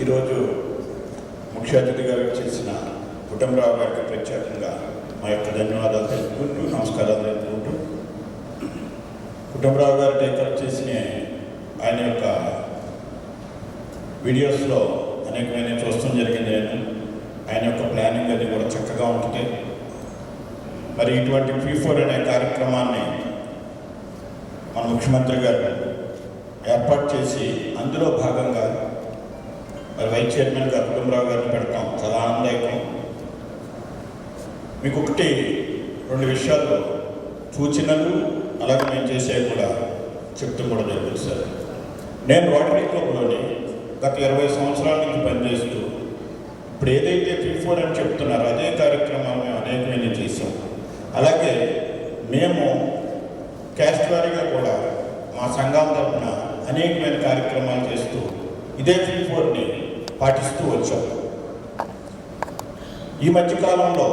ఈరోజు ముఖ్య అతిథిగా చేసిన కుటుంబరావు గారికి ప్రత్యేకంగా మా యొక్క ధన్యవాదాలు తెలుపుకుంటూ నమస్కారాలు తెలుపుకుంటూ కుటుంబరావు గారు టేకప్ చేసిన ఆయన యొక్క వీడియోస్లో అనేకమైన చూస్తూ జరిగింది. నేను ఆయన యొక్క ప్లానింగ్ అది కూడా చక్కగా ఉంటుంది మరి ఇటువంటి పీ ఫోర్ అనే కార్యక్రమాన్ని మన ముఖ్యమంత్రి గారు ఏర్పాటు చేసి అందులో భాగంగా మరి వైస్ చైర్మన్గా కుటుంబరావు గారిని పెడతాం. చాలా ఆనందాయకం మీకు ఒకటి రెండు విషయాలు సూచనలు అలాగే మేము చేసేవి కూడా చెప్తూ కూడా జరిగింది సార్ నేను రోటరీ క్లబ్లోని గత ఇరవై సంవత్సరాల నుంచి పనిచేస్తూ ఇప్పుడు ఏదైతే త్రీ ఫోర్ అని చెప్తున్నారో అదే కార్యక్రమాలు మేము అనేకమైన చేసాం అలాగే మేము క్యాస్ట్ వారీగా కూడా మా సంఘాల తరఫున అనేకమైన కార్యక్రమాలు చేస్తూ ఇదే త్రీ ఫోర్ని పాటిస్తూ వచ్చాం. ఈ మధ్యకాలంలో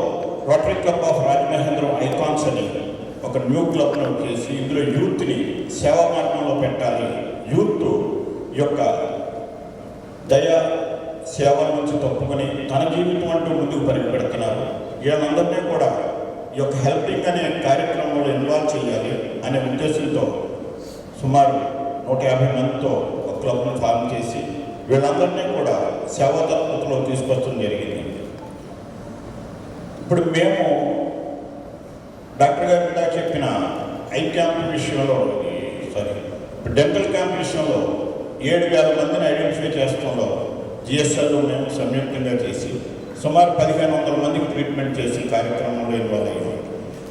Rotary Club of Rajamahendram Icons అని ఒక న్యూ క్లబ్ను చేసి ఇందులో యూత్ని సేవా మార్గంలో పెట్టాలి. యూత్ యొక్క దయ సేవ నుంచి తప్పుకొని తన జీవితం అంటూ ముందుకు పరుగు పెడుతున్నారు వీళ్ళందరినీ కూడా ఈ యొక్క హెల్పింగ్ అనే కార్యక్రమంలో ఇన్వాల్వ్ చేయాలి అనే ఉద్దేశంతో సుమారు నూట యాభై మందితో ఒక క్లబ్ను ఫామ్ చేసి వీళ్ళందరినీ కూడా సేవా తీసుకొచ్చడం జరిగింది. ఇప్పుడు మేము డాక్టర్ గారు ఇందాక చెప్పిన ఐ క్యాంప్ విషయంలో సారీ డెంటల్ క్యాంప్ విషయంలో ఏడు వేల మందిని ఐడెంటిఫై చేస్తాంలో జిఎస్ఎల్ మేము సంయుక్తంగా చేసి సుమారు పదిహేను వందల మందికి ట్రీట్మెంట్ చేసి కార్యక్రమంలో ఇన్వాల్వ్ అయ్యాం.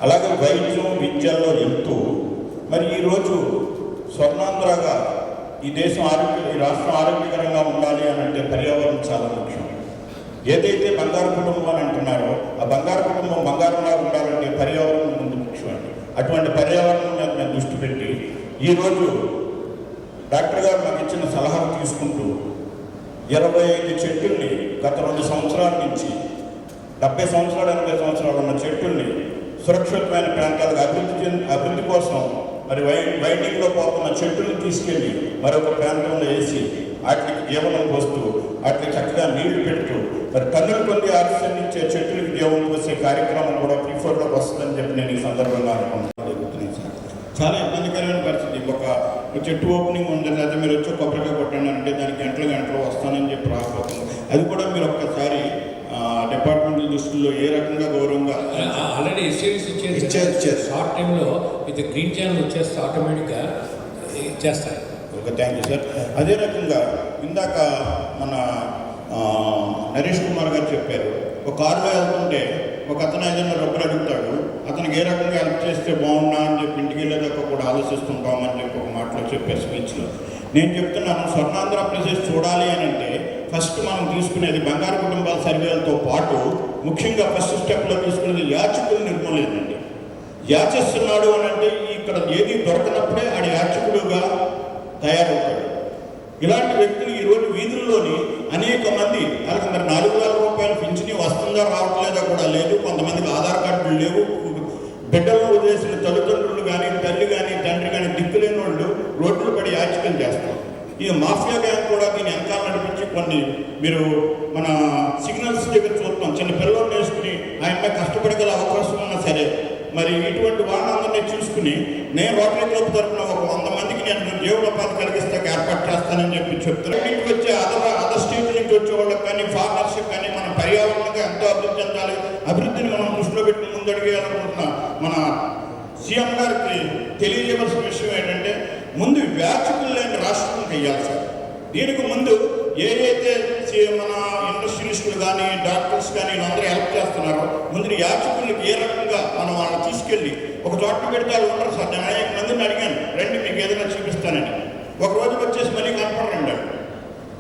అలాగే వైద్యం విద్యలో వెళ్తూ మరి ఈరోజు స్వర్ణాంధ్రగా ఈ దేశం ఆరోగ్య ఈ రాష్ట్రం ఆరోగ్యకరంగా ఉండాలి అని అంటే పర్యావరణం చాలా ముఖ్యం. ఏదైతే బంగారు కుటుంబం అని అంటున్నారో ఆ బంగారు కుటుంబం బంగారంలా ఉండాలంటే పర్యావరణం ముందు ముఖ్యం అండి అటువంటి పర్యావరణం మీద మేము దృష్టి పెట్టి ఈరోజు డాక్టర్ గారు మాకు ఇచ్చిన సలహాలు తీసుకుంటూ ఇరవై ఐదు చెట్టుల్ని గత రెండు సంవత్సరాల నుంచి డెబ్బై సంవత్సరాలు ఎనభై సంవత్సరాలు ఉన్న చెట్టుల్ని సురక్షితమైన ప్రాంతాలకు అభివృద్ధి చెంది అభివృద్ధి కోసం మరి వై వైండింగ్లో పోతున్న చెట్టుని తీసుకెళ్ళి మరొక ప్రాంతంలో వేసి వాటికి జీవనం పోస్తూ వాటికి చక్కగా నీళ్ళు పెడుతూ మరి కన్నులు కొన్ని ఆక్సిజన్ ఇచ్చే చెట్టులకు జీవనం పోసే కార్యక్రమం కూడా ప్రిఫర్లోకి వస్తుందని చెప్పి నేను ఈ సందర్భంగా అనుకుంటున్నాను. చాలా ఇబ్బందికరమైన పరిస్థితి. ఒక చెట్టు ఓపెనింగ్ ఉంది లేదా మీరు వచ్చి కొబ్బరికాయ కొట్టండి అంటే దానికి గంటలు గంటలు వస్తానని చెప్పి రాకపోతుంది. అది కూడా మీరు ఒక్కసారి డిపార్ట్మెంట్ దృష్టిలో ఏ రకంగా గౌరవంగా ఆల్రెడీ ఇచ్చారు, ఇచ్చేది ఇచ్చారు. షార్ట్ టైంలో ఇది గ్రీన్ ఛానల్ వచ్చేస్తే ఆటోమేటిక్గా చేస్తారు. ఓకే థ్యాంక్ యూ సార్ అదే రకంగా ఇందాక మన నరేష్ కుమార్ గారు చెప్పారు ఒక కారులో వెళ్తుంటే ఒక అతను ఏదైనా రబ్బరు అడుగుతాడు అతనికి ఏ రకంగా హెల్ప్ చేస్తే బాగున్నా అని చెప్పి ఇంటికి వెళ్ళేదాకా కూడా ఆలోచిస్తుంటామని చెప్పి ఒక మాటలో చెప్పారు స్పీచ్లో. నేను చెప్తున్నాను స్వర్ణాంధ్రప్రదేశ్ చూడాలి అని అంటే ఫస్ట్ మనం తీసుకునేది బంగారు కుటుంబాల సర్వేలతో పాటు ముఖ్యంగా ఫస్ట్ స్టెప్లో తీసుకునేది యాచకుల నిర్మూలనండి యాచిస్తున్నాడు అని అంటే ఇక్కడ ఏది దొరకనప్పుడే ఆడ యాచకుడుగా తయారవుతాడు. ఇలాంటి వ్యక్తులు ఈరోజు వీధుల్లోని అనేక మంది వాళ్ళకి మరి నాలుగు వేల రూపాయలు పింఛని వస్తుందా రావట్లేదా కూడా లేదు కొంతమందికి ఆధార్ కార్డులు లేవు బిడ్డలు వదిలేసిన తల్లిదండ్రులు కానీ తల్లి కానీ తండ్రి కానీ దిక్కులేని వాళ్ళు రోడ్లు పడి యాచకం చేస్తారు. ఈ మాఫియా గ్యాంగ్ కూడా దీని వెనకాల కొన్ని మీరు మన సిగ్నల్స్ దగ్గర చూస్తాం. చిన్న పిల్లలు వేసుకుని ఆయన కష్టపడగల అవకాశం ఉన్నా సరే మరి ఇటువంటి వాళ్ళందరినీ చూసుకుని నేను రోటరీ క్లబ్ తరఫున ఒక వంద మందికి నేను జీవనోపాధి కలిగిస్తాక ఏర్పాటు చేస్తానని చెప్పి చెప్తున్నాను ఇంటికి వచ్చే అదర్ అదర్ స్టేట్ నుంచి వచ్చే వాళ్ళకి కానీ ఫార్మర్స్ కానీ మన పర్యావరణంగా ఎంతో అభివృద్ధి చెందాలి. అభివృద్ధిని మనం దృష్టిలో పెట్టి ముందడిగేయాలనుకుంటున్నా. మన సీఎం గారికి తెలియజేయవలసిన విషయం ఏంటంటే ముందు వ్యాచకులు లేని రాష్ట్రం చేయాలి సార్. దీనికి ముందు ఏదైతే మన ఇండస్ట్రియలిస్టులు కానీ డాక్టర్స్ కానీ అందరూ హెల్ప్ చేస్తున్నారో ముందు యాచకులకి ఏ రకంగా మనం వాళ్ళని తీసుకెళ్ళి ఒక చోట పెడితే వాళ్ళు ఉండరు సార్. నేను అనేక మందిని అడిగాను రండి మీకు ఏదైనా చూపిస్తానని. ఒక రోజు వచ్చేసి మళ్ళీ కనపడండి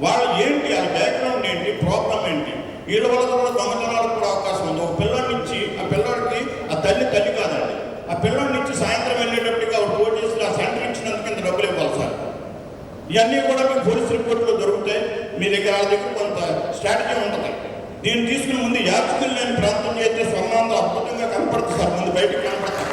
వాళ్ళు. ఏంటి వాళ్ళ బ్యాక్గ్రౌండ్ ఏంటి ప్రాబ్లం ఏంటి? వీళ్ళ వల్ల కూడా దొంగతనాలకు కూడా అవకాశం ఉంది. ఒక పిల్లాడిని ఇచ్చి ఆ పిల్లడికి ఆ తల్లి తల్లి కాదండి. ఆ పిల్లాడిని ఇచ్చి సాయంత్రం వెళ్ళేటప్పటికి ఆవిడ పోటీ చేసి ఆ సెంటర్ ఇచ్చినందుకు ఇంత డబ్బులు ఇవ్వాలి సార్. ఇవన్నీ కూడా మీకు పోలీస్ రిపోర్ట్లో దొరుకుతాయి మీ దగ్గర వాళ్ళ దగ్గర కొంత స్ట్రాటజీ ఉంటుంది. దీన్ని తీసుకుని ముందు యాత్రికులు లేని ప్రాంతం చేస్తే స్వర్ణాంధ్ర అద్భుతంగా కనపడుతుంది సార్. ముందు బయటకు కనపడతారు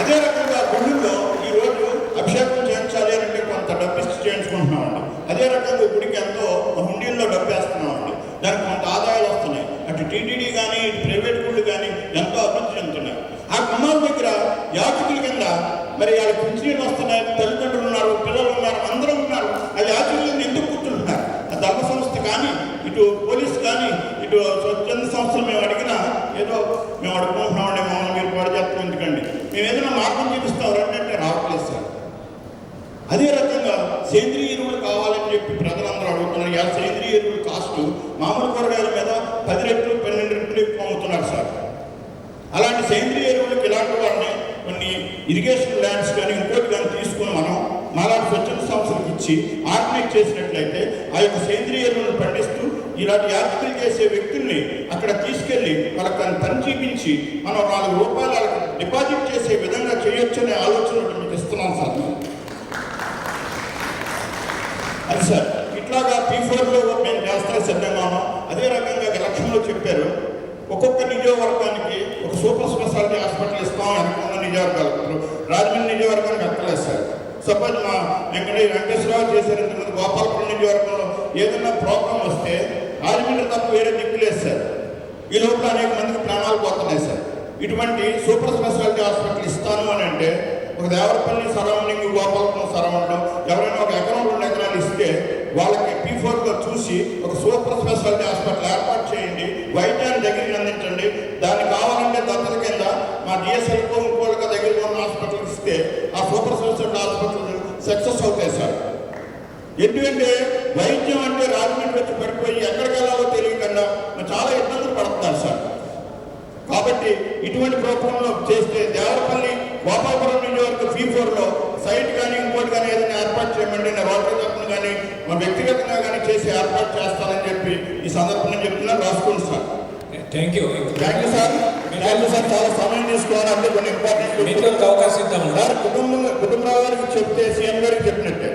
అదే రకంగా గుళ్ళులో ఈరోజు అభిషేకం చేయించాలి అంటే కొంత డబ్బు ఇచ్చి చేయించుకుంటున్నామండి. అదే రకంగా గుడికి ఎంతో హుండీల్లో డబ్బు వేస్తున్నామండి. దానికి కొంత ఆదాయాలు వస్తున్నాయి. అటు టీటీడీ కానీ ఇటు ప్రైవేట్ గుళ్ళు కానీ ఎంతో అభివృద్ధి చెందుతున్నాయి. ఆ కుమార్ దగ్గర యాత్రికుల కింద మరి వాళ్ళ పిచ్చి ఇటు స్వచ్ఛంద సంవత్సరం మేము అడిగినా ఏదో మేము అడుగుకుంటున్నామండి మమ్మల్ని మీరు పాడు చేస్తాం ఎందుకండి మేము ఏదైనా మార్గం చూపిస్తాం అంటే రావట్లేదు సార్. అదే రకంగా సేంద్రియ ఎరువులు కావాలని చెప్పి ప్రజలందరూ అడుగుతున్నారు. ఇలా సేంద్రీయ ఎరువులు కాస్ట్ మామూలు కూరగాయల మీద పది రెట్లు పన్నెండు రెట్లు ఎక్కువ అమ్ముతున్నారు సార్. అలాంటి సేంద్రియ ఎరువులకు ఇలాంటి వాళ్ళని కొన్ని ఇరిగేషన్ ల్యాండ్స్ కానీ ఇంకోటి కానీ తీసుకుని మనం మాలాంటి స్వచ్ఛంద సంస్థలకు ఇచ్చి ఆర్గనైజ్ చేసినట్లయితే యొక్క సేంద్రియ ఎరువులను పండిస్తూ ఇలాంటి యాత్రలు చేసే వ్యక్తుల్ని అక్కడ తీసుకెళ్ళి వాళ్ళకి దాన్ని పని చూపించి మనం నాలుగు రూపాయలు డిపాజిట్ చేసే విధంగా చేయొచ్చనే ఆలోచన మీకు ఇస్తున్నాం సార్. అది సార్ ఇట్లాగా పీ ఫోర్లో మేము చేస్తాం సిద్ధంగాను అదే రకంగా లక్ష్యంలో చెప్పారు. ఒక్కొక్క నియోజకవర్గానికి ఒక సూపర్ స్పెషాలిటీ హాస్పిటల్ ఇస్తాం అనుకున్న నియోజకవర్గాలు రాజమండ్రి నియోజకవర్గానికి అక్కలేదు సార్. సపోజ్ మా వెంకటే వెంకటేశ్వరరావు చేశారు ఇంతకుముందు గోపాలపురం నియోజకవర్గంలో ఏదైనా ప్రాబ్లం వస్తే రాజమండ్రి తప్ప వేరే దిక్కులేదు సార్. ఈ లోపల అనేక మందికి ప్రాణాలు పోతున్నాయి సార్. ఇటువంటి సూపర్ స్పెషాలిటీ హాస్పిటల్ ఇస్తాను అని అంటే ఒక దేవరపల్లి సరౌండింగ్ గోపాలపురం సరౌండింగ్ ఎవరైనా ఒక ఎకరం రెండు ఎకరాలు ఇస్తే వాళ్ళకి పీ ఫోర్గా చూసి ఒక సూపర్ స్పెషాలిటీ హాస్పిటల్ ఏర్పాటు చేయండి వైద్యాన్ని దగ్గరికి అందించండి. దానికి కావాలంటే దత్తత కింద మా డిఎస్ఎల్ ఇంకోళ్ళకి దగ్గర ఉన్న హాస్పిటల్కి ఇస్తే ఆ సూపర్ స్పెషాలిటీ హాస్పిటల్ సక్సెస్ అవుతాయి సార్. ఎందుకంటే వైద్యం అంటే రాజమండ్రి వచ్చి పడిపోయి ఎక్కడికి వెళ్ళాలో తెలియకుండా మరి చాలా ఇబ్బందులు పడుతున్నారు సార్. కాబట్టి ఇటువంటి ప్రోగ్రాంలో చేస్తే దేవరపల్లి గోపాపురం నియోజకవర్గ ఫీ ఫోర్లో సైట్ కానీ ఇంకోటి కానీ ఏదైనా ఏర్పాటు చేయమండి నా రోటరీ తరఫున కానీ మా వ్యక్తిగతంగా కానీ చేసి ఏర్పాటు చేస్తానని చెప్పి ఈ సందర్భంగా చెప్తున్నా రాసుకోండి sir. Thank you thank you sir thank you sir చాలా సమయం తీసుకోవాలి. అంటే కొన్ని మీకు ఇంపార్టెంట్ ఒక అవకాశం ఇద్దాము సార్ కుటుంబం కుటుంబరావు గారికి చెప్తే సీఎం గారికి చెప్పినట్టే.